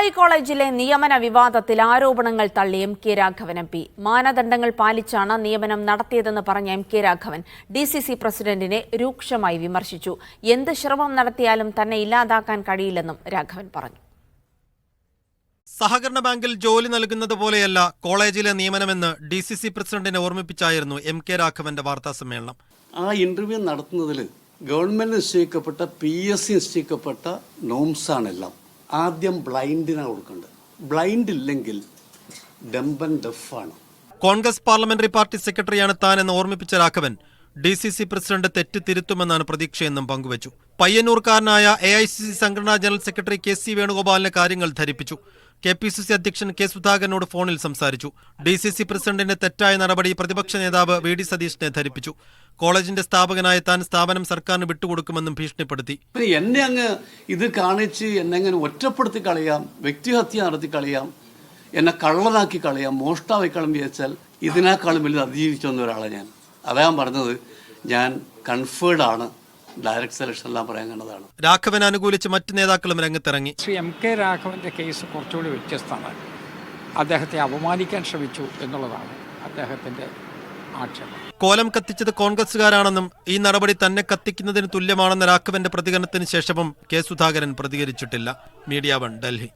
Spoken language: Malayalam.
പാലായി കോളേജിലെ നിയമന വിവാദത്തിൽ ആരോപണങ്ങൾ തള്ളി M K Raghavan M P. മാനദണ്ഡങ്ങൾ പാലിച്ചാണ് നിയമനം നടത്തിയതെന്ന് പറഞ്ഞ M K Raghavan D C C പ്രസിഡന്റിനെ രൂക്ഷമായി വിമർശിച്ചു. എന്ത് ശ്രമം നടത്തിയാലും തന്നെ ഇല്ലാതാക്കാൻ കഴിയില്ലെന്നും രാഘവൻ പറഞ്ഞു. സഹകരണ ബാങ്കിൽ ജോലി നൽകുന്നത് പോലെയല്ല കോളേജിലെ നിയമനമെന്ന് ഡി സി സി പ്രസിഡന്റിനെ ഓർമ്മിപ്പിച്ചായിരുന്നു എം കെ രാഘവന്റെ വാർത്താ സമ്മേളനം. ആ ഇന്റർവ്യൂ നടത്തുന്നതിൽ ഗവൺമെന്റ് നിശ്ചയിക്കപ്പെട്ട പി എസ് സി നിശ്ചയിക്കപ്പെട്ട നോംസാണെല്ലാം. ആദ്യം ബ്ലൈൻഡിനാണ് കൊടുക്കേണ്ടത്. ബ്ലൈൻഡ് ഇല്ലെങ്കിൽ ഡംബൻ ഡെഫാണ്. കോൺഗ്രസ് പാർലമെന്ററി പാർട്ടി സെക്രട്ടറിയാണ് താൻ എന്ന് ഓർമ്മിപ്പിച്ച Raghavan. D C C president തെറ്റ് തിരുത്തുമെന്നാണ് പ്രതീക്ഷയെന്നും പങ്കുവച്ചു. പയ്യന്നൂർക്കാരനായ എ ഐ സി സി സംഘടനാ ജനറൽ സെക്രട്ടറി കെ സി വേണുഗോപാലിനെ കാര്യങ്ങൾ ധരിപ്പിച്ചു. കെ പി സി സി അധ്യക്ഷൻ കെ സുധാകരനോട് ഫോണിൽ സംസാരിച്ചു. ഡി സി സി പ്രസിഡന്റിന്റെ തെറ്റായ നടപടി പ്രതിപക്ഷ നേതാവ് വി ഡി സതീഷിനെ ധരിപ്പിച്ചു. കോളേജിന്റെ സ്ഥാപകനായ താൻ സ്ഥാപനം സർക്കാരിന് വിട്ടുകൊടുക്കുമെന്നും ഭീഷണിപ്പെടുത്തി. എന്നെ അങ്ങ് ഇത് കാണിച്ച് എന്നെ അങ്ങനെ ഒറ്റപ്പെടുത്തി കളയാം വ്യക്തിഹത്യ നടത്തി കളയാം എന്നെ കള്ളനാക്കി കളയാം മോഷ്ടാവായി കളയാൻ വിചാരിച്ചാൽ ഇതിനേക്കാളും വലിയ അതിജീവിച്ചു വന്ന ഒരാളാണ് ഞാൻ. അതാ ഞാൻ പറഞ്ഞത് ഞാൻ കൺഫേർഡ് ആണ്. ഡയറക്ട് സെലക്ഷൻ എല്ലാം പറയാൻ കണ്ടതാണ്. രാഘവൻ അനുകൂലിച്ച് മറ്റ് നേതാക്കളും രംഗത്തിറങ്ങി. ശ്രീ എം കെ രാഘവന്റെ കേസ് കുറച്ചുകൂടി വ്യത്യസ്തമാണ്. അദ്ദേഹത്തെ അപമാനിക്കാൻ ശ്രമിച്ചു എന്നുള്ളതാണ് അദ്ദേഹത്തിന്റെ ആക്ഷേപം. കോലം കത്തിച്ചത് കോൺഗ്രസുകാരാണെന്നും ഈ നടപടി തന്നെ കത്തിക്കുന്നതിന് തുല്യമാണെന്ന രാഘവന്റെ പ്രതികരണത്തിന് ശേഷവും കെ സുധാകരൻ പ്രതികരിച്ചിട്ടില്ല. Media one Delhi.